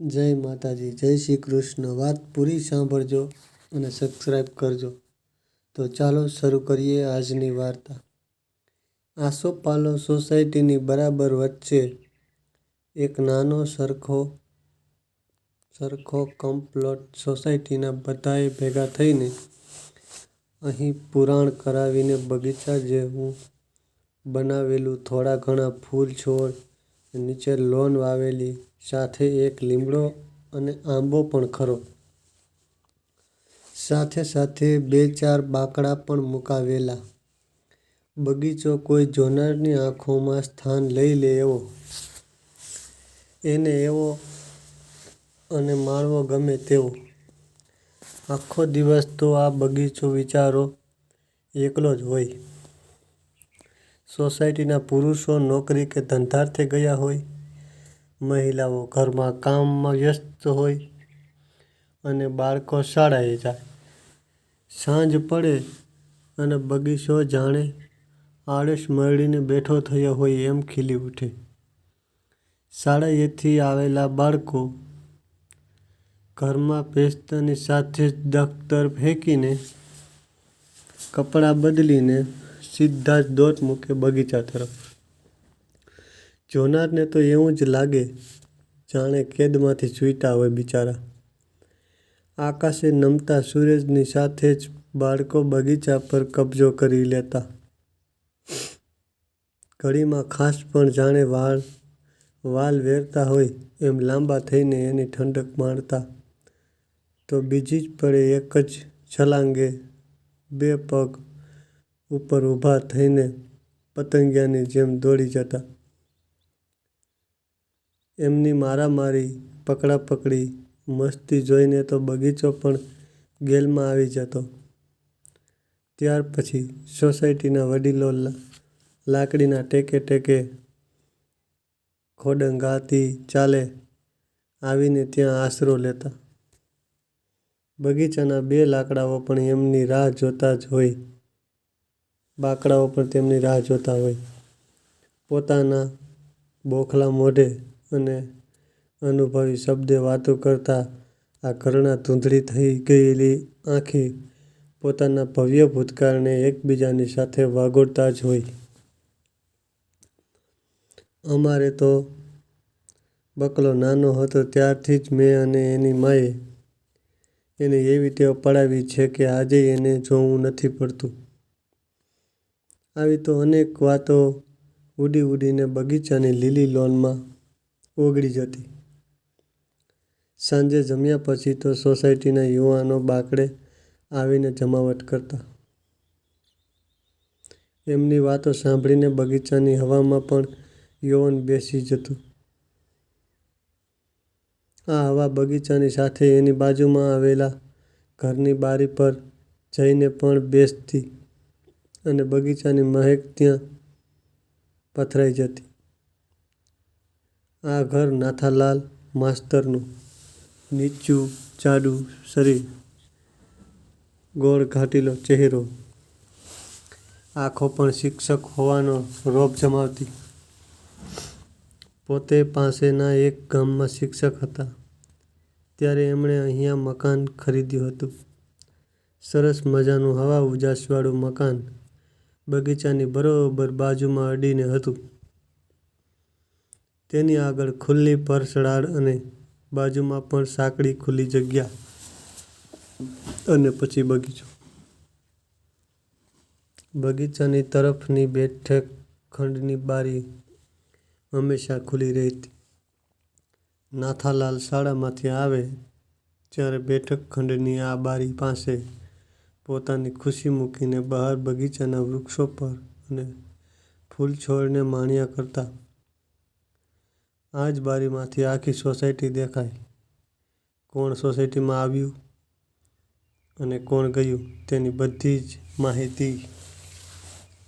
જય માતાજી, જય શ્રી કૃષ્ણ. વાત પૂરી સાંભળજો અને સબસ્ક્રાઈબ કરજો. તો ચાલો શરૂ કરીએ આજની વાર્તા. આસોપાલો સોસાયટીની બરાબર વચ્ચે એક નાનો સરખો સરખો કમ્પ્લોટ સોસાયટીના બધાએ ભેગા થઈને અહીં પુરાણ કરાવીને બગીચા જેવું બનાવેલું થોડા ઘણા ફૂલ છોડ નીચે લોન વાવેલી સાથે એક લીમડો અને આંબો પણ ખરો. સાથે સાથે બે ચાર બાકડા પણ મુકાવેલા. બગીચો કોઈ જોનારની આંખોમાં સ્થાન લઈ લે એવો. એને એવો અને માણવો ગમે તેવો. આખો દિવસ તો આ બગીચો વિચારો એકલો જ હોય. સોસાયટીના પુરુષો નોકરી કે ધંધાર્થે ગયા હોય મહિલાઓ ઘરમાં કામમાં વ્યસ્ત હોય અને બાળકો શાળાએ જાય. સાંજ પડે અને બગીચો જાણે આળસ મરડીને બેઠો થયો હોય એમ ખીલી ઉઠે. શાળાએથી આવેલા બાળકો ઘરમાં બેસતાની સાથે જ દફતર ફેંકીને કપડાં બદલીને સીધા જ દોટ મૂકે બગીચા તરફ. જોનારને તો એવું જ લાગે જાણે કેદમાંથી સૂઈતા હોય બિચારા. આકાશે નમતા સૂરજની સાથે જ બાળકો બગીચા પર કબજો કરી લેતા. ઘડીમાં ખાસ પણ જાણે વાળ, વાલ વેરતા હોય એમ લાંબા થઈને એની ઠંડક માણતા. તો બીજી જ પડે એક જ છલાંગે બે પગ ઉપર ઊભા થઈને પતંગિયાની જેમ દોડી જતા. એમની મારામારી, પકડાપકડી, મસ્તી જોઈને તો બગીચો પણ ગેલમાં આવી જતો. ત્યાર પછી સોસાયટીના વડીલો લાકડીના ટેકે ટેકે ખોડંગાતી ચાલે આવીને ત્યાં આશરો લેતા. બગીચાના બે લાકડાઓ પણ એમની રાહ જોતા જ હોય. બાકડાઓ પણ તેમની રાહ જોતા હોય. પોતાના બોખલા મોઢે અને અનુભવી શબ્દે વાતો કરતાં આ ઘરણા ધૂંધળી થઈ ગયેલી આંખે પોતાના ભવ્ય ભૂતકાળને એકબીજાની સાથે વાગોળતા જ હોય. અમારે તો બકલો નાનો હતો ત્યારથી જ મેં અને એની માએ એને એવી ટેવ પડાવી છે કે આજેય એને જોવું નથી પડતું. આવી તો અનેક વાતો ઉડી ઉડીને બગીચાની લીલી લોનમાં ઓગળી જતી. સાંજે જમ્યા પછી તો સોસાયટીના યુવાનો બાકડે આવીને જમાવટ કરતા. એમની વાતો સાંભળીને બગીચાની હવામાં પણ યૌવન બેસી જતું. આ હવા બગીચાની સાથે એની બાજુમાં આવેલા ઘરની બારી પર જઈને પણ બેસતી અને બગીચાની મહેક ત્યાં પથરાઈ જતી. આ ઘર નાથાલાલ માસ્તરનું. નીચું, જાડું શરીર. ગોળ ઘાટીલો ચહેરો. આંખો પણ શિક્ષક હોવાનો રોબ જમાવતી. પોતે પાસેના એક ગામમાં શિક્ષક હતા. ત્યારે એમણે અહીંયા મકાન ખરીદ્યું હતું. સરસ મજાનું હવા ઉજાસવાળું મકાન બગીચાની બરોબર બાજુમાં અડીને હતું. તેની આગળ ખુલ્લી પરસડાળ અને બાજુમાં પણ સાંકડી ખુલ્લી જગ્યા અને પછી બગીચો. બગીચાની તરફની બેઠક ખંડની બારી હંમેશા ખુલ્લી રહેતી. નાથાલાલ શાળામાંથી આવે ત્યારે બેઠક ખંડની આ બારી પાસે પોતાની ખુશી મૂકીને બહાર બગીચાના વૃક્ષો પર અને ફૂલ છોડને માણ્યા કરતા આ જ બારીમાંથી આખી સોસાયટી દેખાય. કોણ સોસાયટીમાં આવ્યું અને કોણ ગયું તેની બધી જ માહિતી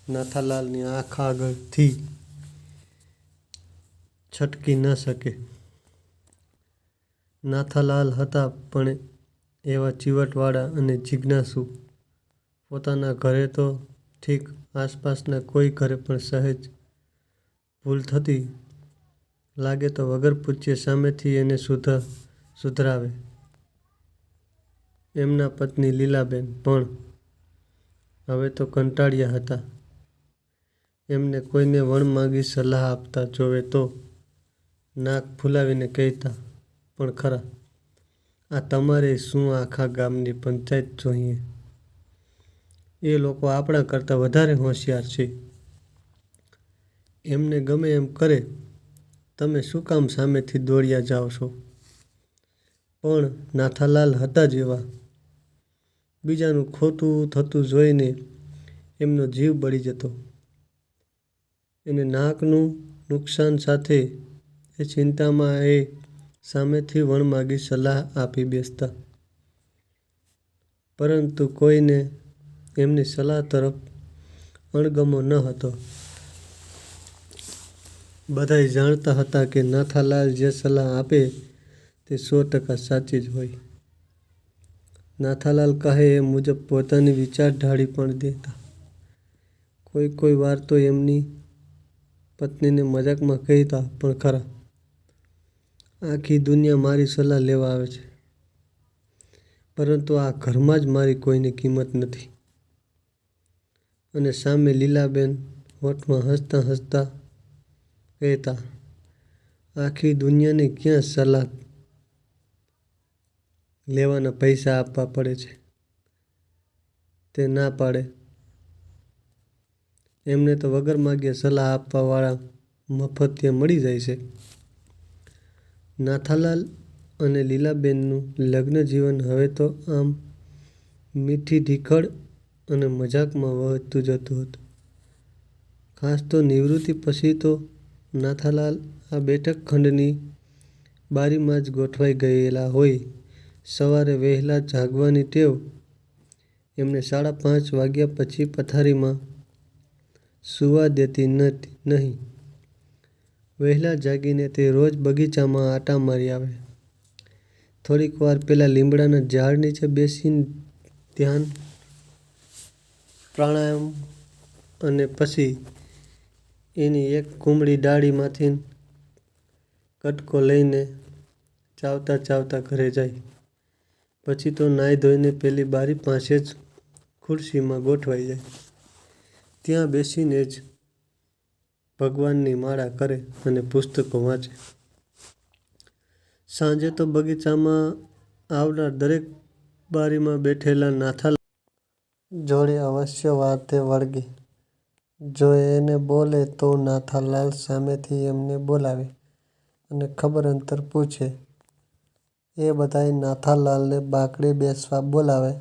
નાથાલાલની આંખ આગળથી છટકી ન શકે. નાથાલાલ હતા પણ એવા ચીવટવાળા અને જિજ્ઞાસુ. પોતાના ઘરે તો ઠીક, આસપાસના કોઈ ઘરે પણ સહેજ ભૂલ થતી લાગે તો વગર પૂછ્યે સામેથી એને સુધર સુધરાવે. એમના પત્ની લીલાબેન પણ હવે તો કંટાળ્યા હતા. એમને કોઈને વણ માગી સલાહ આપતા જોવે તો નાક ફૂલાવીને કહેતા પણ ખરા, આ તમારે શું આખા ગામની પંચાયત જોઈએ? એ લોકો આપણા કરતાં વધારે હોશિયાર છે. એમને ગમે એમ કરે, તમે શું કામ સામેથી દોડ્યા જાઓ છો? પણ નાથાલાલ હતા જ એવા. બીજાનું ખોટું થતું જોઈને એમનો જીવ બળી જતો. એને નાકનું નુકસાન સાથે એ ચિંતામાં એ સામેથી વણમાગી સલાહ આપી બેસતા. પરંતુ કોઈને એમની સલાહ તરફ અણગમો ન હતો. બધાય જાણતા હતા કે નાથાલાલ જે સલાહ આપે તે સો ટકા સાચી જ હોય. નાથાલાલ કહે એ મુજબ પોતાની વિચારધારા પણ દેતા. કોઈ કોઈ વાર તો એમની પત્નીને મજાકમાં કહેતા પણ ખરા, આખી દુનિયા મારી સલાહ લેવા આવે છે, પરંતુ આ ઘરમાં જ મારી કોઈને કિંમત નથી. અને સામે લીલાબેન હોઠમાં હસતા હસતાં કહેતા, આખી દુનિયાને ક્યાં સલાહ લેવાના પૈસા આપવા પડે છે? તે ના પાડે. એમને તો વગર માગ્યા સલાહ આપવાવાળા મફત મફતિયા મળી જાય છે. નાથાલાલ અને લીલાબેનનું લગ્ન જીવન હવે તો આમ મીઠી ઢીખડ અને મજાકમાં વહેતું જતું હતું. ખાસ તો નિવૃત્તિ પછી તો નાથાલાલ આ બેઠક ખંડની બારીમાં જ ગોઠવાઈ ગયેલા હોય. સવારે વહેલા જાગવાની ટેવ એમને સાડા પાંચ વાગ્યા પછી પથારીમાં સૂવા દેતી નહીં. વહેલા જાગીને તે રોજ બગીચામાં આંટા મારી આવે. થોડીક વાર પહેલાં લીમડાના ઝાડ નીચે બેસીને ધ્યાન, પ્રાણાયામ અને પછી એની એક કુમળી ડાળીમાંથી કટકો લઈને ચાવતા ચાવતા ઘરે જાય. પછી તો નાહી ધોઈને પેલી બારી પાસે જ ખુરશીમાં ગોઠવાઈ જાય. ત્યાં બેસીને જ ભગવાનની માળા કરે અને પુસ્તકો વાંચે. સાંજે તો બગીચામાં આવનાર દરેક બારીમાં બેઠેલા નાથા જોડે અવશ્ય વાતે વળગે. જો એને બોલે તો નાથાલાલ સામેથી એમને બોલાવે અને ખબર અંતર પૂછે. એ બધાય નાથાલાલને બાકડે બેસવા બોલાવે,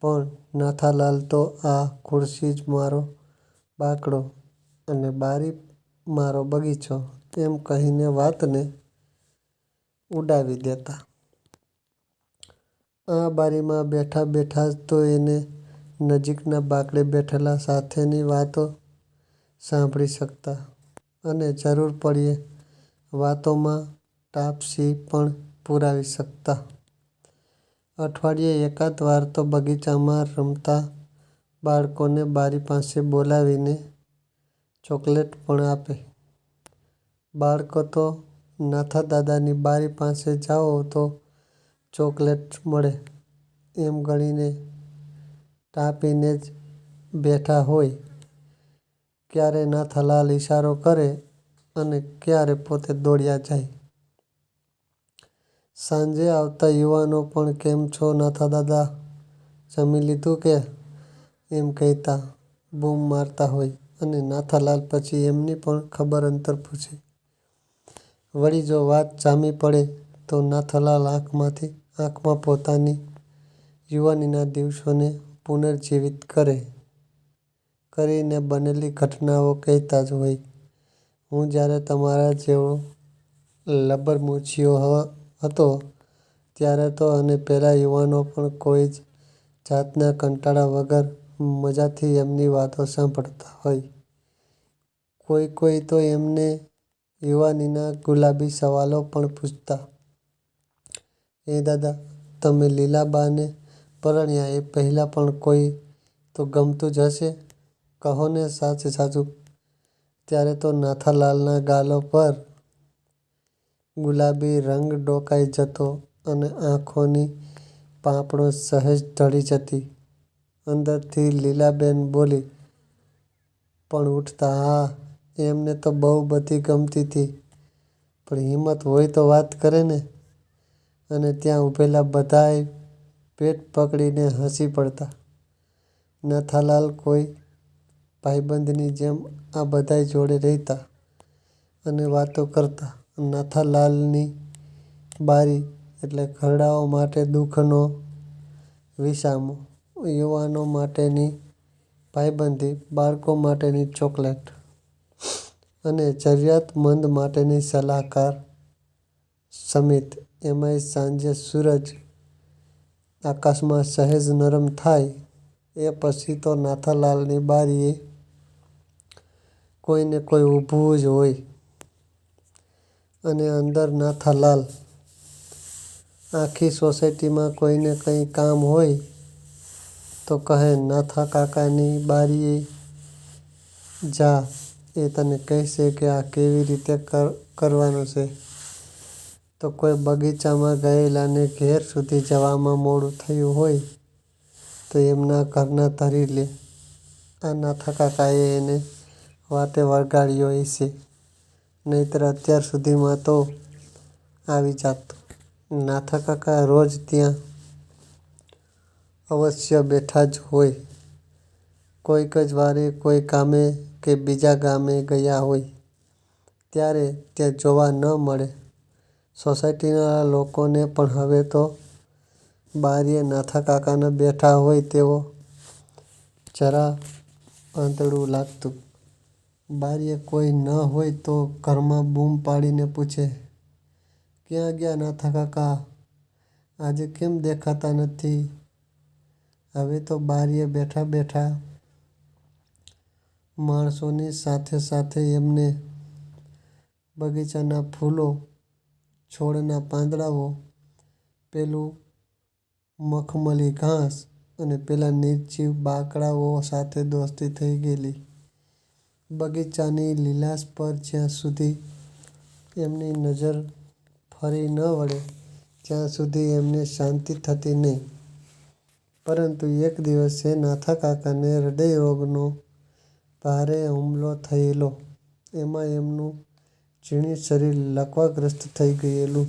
પણ નાથાલાલ તો આ ખુરશી જ મારો બાકડો અને બારી મારો બગીચો એમ કહીને વાતને ઉડાવી દેતા. આ બારીમાં બેઠા બેઠા જ તો એને નજીકના બાકડે બેઠેલા સાથેની વાતો સાંભળી શકતા અને જરૂર પડ્યે વાતોમાં ટાપસી પણ પુરાવી શકતા. અઠવાડિયે એકાદ વાર તો બગીચામાં રમતા બાળકોને બારી પાસે બોલાવીને ચોકલેટ પણ આપે. બાળકો તો નાથાદાદાની બારી પાસે જાઓ તો ચોકલેટ મળે એમ ગણીને ટાપીને જ બેઠા હોય. ક્યારે નાથાલાલ ઇશારો કરે અને ક્યારે પોતે દોડ્યા જાય. સાંજે આવતા યુવાનો પણ કેમ છો નાથા દાદા જમી લીધું કે? એમ કહેતા બૂમ મારતા હોય અને નાથાલાલ પછી એમની પણ ખબર અંતર પૂછે. વળી જો વાત જામી પડે તો નાથાલાલ આંખમાંથી, આંખમાં પોતાની યુવાનીના દિવસોને પુનર્જીવિત કરે કરીને બનેલી ઘટનાઓ કહેતા જ હોય. હું જ્યારે તમારા જેવો લબરમુછીયો હતો ત્યારે તો અને પેલા યુવાનો પણ કોઈ જ જાતના કંટાળા વગર મજાથી એમની વાતો સાંભળતા હોય. કોઈ કોઈ તો એમને યુવાનીના ગુલાબી સવાલો પણ પૂછતા. એ દાદા, તમે લીલાબાને પરણ્યા એ પહેલાં પણ કોઈ તો ગમતું જ હશે, કહો ને સાચે સાચું? ત્યારે તો નાથાલાલના ગાલો પર ગુલાબી રંગ ડોકાઈ જતો અને આંખોની પાંપણો સહેજ ઢળી જતી. અંદરથી લીલાબેન બોલી પણ ઉઠતા હા, એમને તો બહુ બધી ગમતી તી, પણ હિંમત હોય તો વાત કરે ને! અને ત્યાં ઊભેલા બધાય પેટ પકડીને હસી પડતા. નથાલાલ કોઈ ભાઈબંધની જેમ આ બધાય જોડે રહેતા અને વાતો કરતા. નથાલાલની બારી એટલે ઘરડાઓ માટે દુ:ખનો વિસામો, યુવાનો માટેની ભાઈબંધી, બાળકો માટેની ચોકલેટ અને જરૂરિયાતમંદ માટેની સલાહકાર સમિતિ. એમાંય સાંજે સૂરજ આકાશમાં સહેજ નરમ થાય, એ પછી તો નાથાલાલની બારીએ કોઈને કોઈ ઊભું જ હોય અને અંદર નાથાલાલ, આખી સોસાયટીમાં કોઈને કંઈ કામ હોય, તો કહે, નાથા કાકાની બારીએ જા, એ તને કહેશે કે આ કેવી રીતે કરવાનું છે. તો કોઈ બગીચામાં ગયેલાને ઘેર સુધી જવામાં મોડું થયું હોય તો એમના ઘરના ધરી લે આ નથાકાકાએ એને વાતે વળગાડ્યો હશે, નહીંતર અત્યાર સુધીમાં તો આવી જાત. નથાકાકા રોજ ત્યાં અવશ્ય બેઠા જ હોય. કોઈક જ વારે કોઈ કામે કે બીજા ગામે ગયા હોય ત્યારે ત્યાં જોવા ન મળે. સોસાયટીના લોકોને પણ હવે તો બારીએ નાથા કાકાના બેઠા હોય તેવો જરા આંધળું લાગતું. બારીએ કોઈ ન હોય તો ઘરમાં બૂમ પાડીને પૂછે ક્યાં ગયા નાથા કાકા? આજે કેમ દેખાતા નથી? હવે તો બારીએ બેઠા બેઠા માણસોની સાથે સાથે એમને બગીચાના ફૂલો, છોડના પાંદડાઓ, પેલું મખમલી ઘાસ અને પેલા નિર્જીવ બાંકડાઓ સાથે દોસ્તી થઈ ગયેલી. બગીચાની લીલાશ પર જ્યાં સુધી એમની નજર ફરી ન વળે ત્યાં સુધી એમને શાંતિ થતી નહીં. પરંતુ એક દિવસે નથાકાકાને હૃદયરોગનો ભારે હુમલો થયેલો. એમાં એમનું ઝીણું શરીર લકવાગ્રસ્ત થઈ ગયેલું.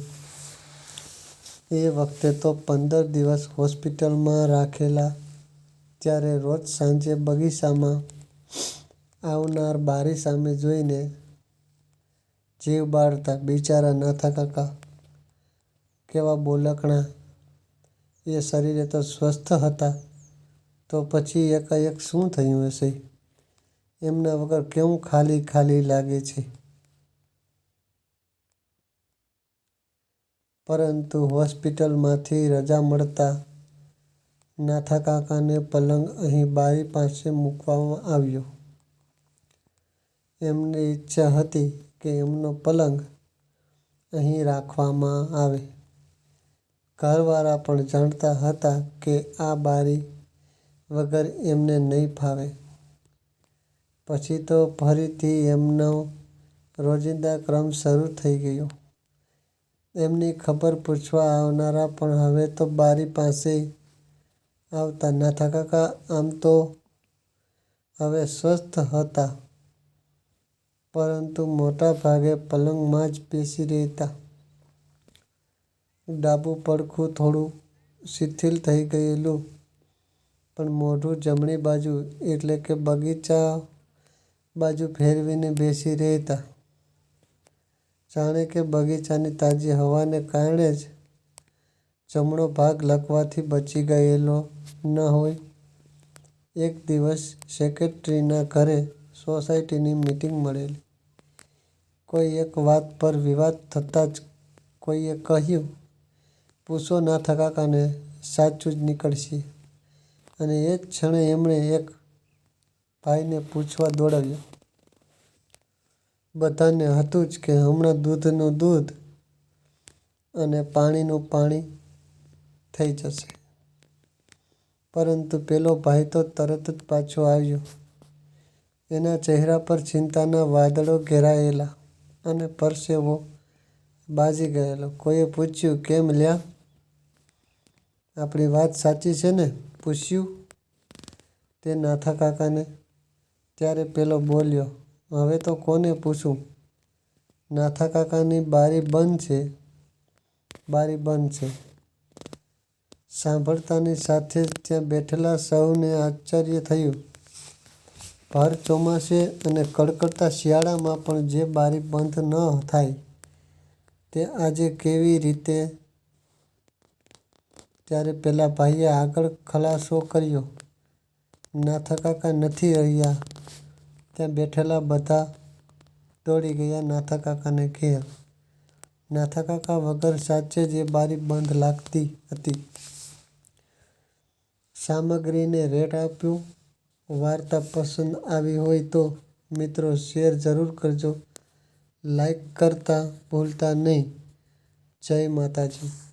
એ વખતે તો પંદર દિવસ હોસ્પિટલમાં રાખેલા. ત્યારે રોજ સાંજે બગીચામાં આવનાર બારી સામે જોઈને જીવ બાળતા. બિચારા નથાકાકા કેવા બોલકણા! એ શરીરે તો સ્વસ્થ હતા તો પછી એકાએક શું થયું હશે? એમના વગર કેવું ખાલી ખાલી લાગે છે? પરંતુ હોસ્પિટલમાંથી રજા મળતા નાથાકાકાને પલંગ અહીં બારી પાસે મૂકવામાં આવ્યો. એમની ઈચ્છા હતી કે એમનો પલંગ અહીં રાખવામાં આવે. ઘરવાળા પણ જાણતા હતા કે આ બારી વગર એમને નહીં ફાવે. પછી તો ફરીથી એમનો રોજિંદા ક્રમ શરૂ થઈ ગયો. એમની ખબર પૂછવા આવનારા પણ હવે તો બારી પાસે આવતા. નાથાકાકા આમ તો હવે સ્વસ્થ હતા, પરંતુ મોટા ભાગે પલંગમાં જ બેસી રહેતા. ડાબું પડખું થોડું શિથિલ થઈ ગયેલું, પણ મોઢું જમણી બાજુ એટલે કે બગીચા બાજુ ફેરવીને બેસી રહેતા. જાણે કે બગીચાની તાજી હવાને કારણે જ જમણો ભાગ લકવાથી બચી ગયેલો ન હોય. એક દિવસ સેક્રેટરીના ઘરે સોસાયટીની મીટિંગ મળેલી. કોઈ એક વાત પર વિવાદ થતાં જ કોઈએ કહ્યું પૂછો નથાકાકાને, સાચું જ નીકળશે અને એ જ ક્ષણે એમણે એક ભાઈને પૂછવા દોડાવ્યો. બધાને હતું જ કે હમણાં દૂધનું દૂધ અને પાણીનું પાણી થઈ જશે. પરંતુ પેલો ભાઈ તો તરત જ પાછો આવ્યો. એના ચહેરા પર ચિંતાના વાદળો ઘેરાયેલા અને પરસેવો બાજી ગયેલો કોઈએ પૂછ્યું, કેમ લ્યા આપણી વાત સાચી છે ને પૂછ્યું તે નાથા કાકાને ત્યારે પેલો બોલ્યો હવે તો કોને પૂછું? નાથા કાકાની બારી બંધ છે. બારી બંધ છે. સાંભળતાની સાથે જ ત્યાં બેઠેલા સૌને આશ્ચર્ય થયું. ભર ચોમાસે અને કડકડતા શિયાળામાં પણ જે બારી બંધ ન થાય, તે આજે કેવી રીતે? ત્યારે પેલા ભાઈએ આગળ ખલાસો કર્યો. નાથા કાકા નથી રહ્યા. ત્યાં બેઠેલા બધા દોડી ગયા નાથા કાકાને ઘેર. નાથા વગર સાચે જ એ બારી બંધ લાગતી હતી. સામગ્રીને રેટ આપ્યું. વાર્તા પસંદ આવી હોય તો મિત્રો શેર જરૂર કરજો. લાઈક કરતા ભૂલતા નહીં. જય માતાજી.